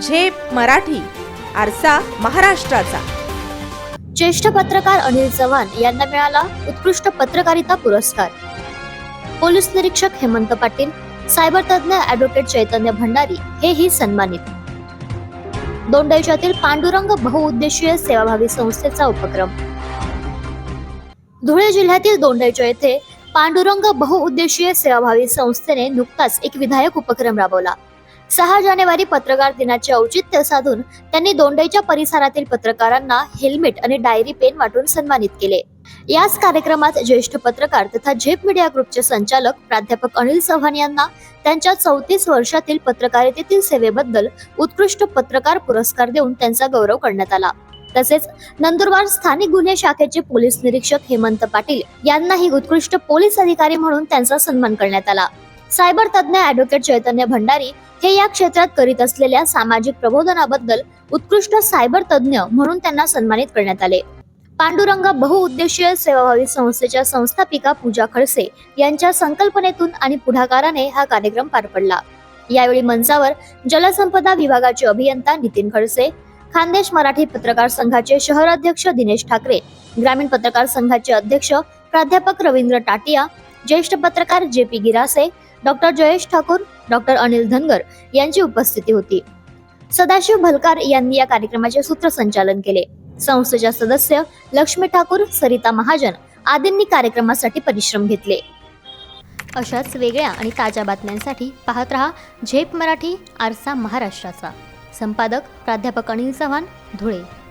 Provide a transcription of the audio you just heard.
झेप मराठी आरसा महाराष्ट्राचा. ज्येष्ठ पत्रकार अनिल चव्हाण यांना मिळाला उत्कृष्ट पत्रकारिता पुरस्कार. पोलीस निरीक्षक हेमंत पाटील सायबर तज्ञ ऍडव्होकेट चैतन्य भंडारी हेही सन्मानित. दोंडाईच्यातील पांडुरंग बहुउद्देशीय सेवाभावी संस्थेचा उपक्रम. धुळे जिल्ह्यातील दोंडाईच्या येथे पांडुरंग बहुउद्देशीय सेवाभावी संस्थेने नुकताच एक विधायक उपक्रम राबवला. सहा जानेवारी पत्रकार दिनाचे औचित्य साधून त्यांनी दोंडईच्या परिसरातील पत्रकारांना हेल्मेट आणि डायरी पेन वाटून सन्मानित केले. याच कार्यक्रमात ज्येष्ठ पत्रकार तथा झेप मीडिया ग्रुपचे संचालक प्राध्यापक अनिल चव्हाण यांना त्यांच्या चौतीस वर्षातील पत्रकारितेतील सेवेबद्दल उत्कृष्ट पत्रकार पुरस्कार देऊन त्यांचा गौरव करण्यात आला. तसेच नंदुरबार स्थानिक गुन्हे शाखेचे पोलीस निरीक्षक हेमंत पाटील यांनाही उत्कृष्ट पोलीस अधिकारी म्हणून त्यांचा सन्मान करण्यात आला. सायबर तज्ञ ऍडव्होकेट चैतन्य भंडारी हे या क्षेत्रात करीत असलेल्या सामाजिक प्रबोधनाबद्दल उत्कृष्ट सायबर तज्ञ म्हणून त्यांना सन्मानित करण्यात आले. पांडुरंग बहुउद्देशीय सेवाभावी संस्थेच्या संस्थापिका पूजा खडसे यांच्या संकल्पनेतून आणि पुढाकाराने हा कार्यक्रम पार पडला. यावेळी मंचावर जलसंपदा विभागाचे अभियंता नितीन खडसे खानदेश मराठी पत्रकार संघाचे शहराध्यक्ष दिनेश ठाकरे ग्रामीण पत्रकार संघाचे अध्यक्ष प्राध्यापक रवींद्र टाटिया ज्येष्ठ पत्रकार J P Girase doctor Jayesh Thakur doctor Anil Dhangar यांची उपस्थिती होती. सदाशिव भलकार यांनी या कार्यक्रमाचे सूत्रसंचालन केले. संस्थेच्या सदस्य लक्ष्मी ठाकूर सरिता महाजन आदींनी कार्यक्रमासाठी परिश्रम घेतले. अशाच वेगळ्या आणि ताज्या बातम्यांसाठी पाहत रहा झेप मराठी आरसा महाराष्ट्राचा. संपादक प्राध्यापक अनिल चव्हाण धुळे.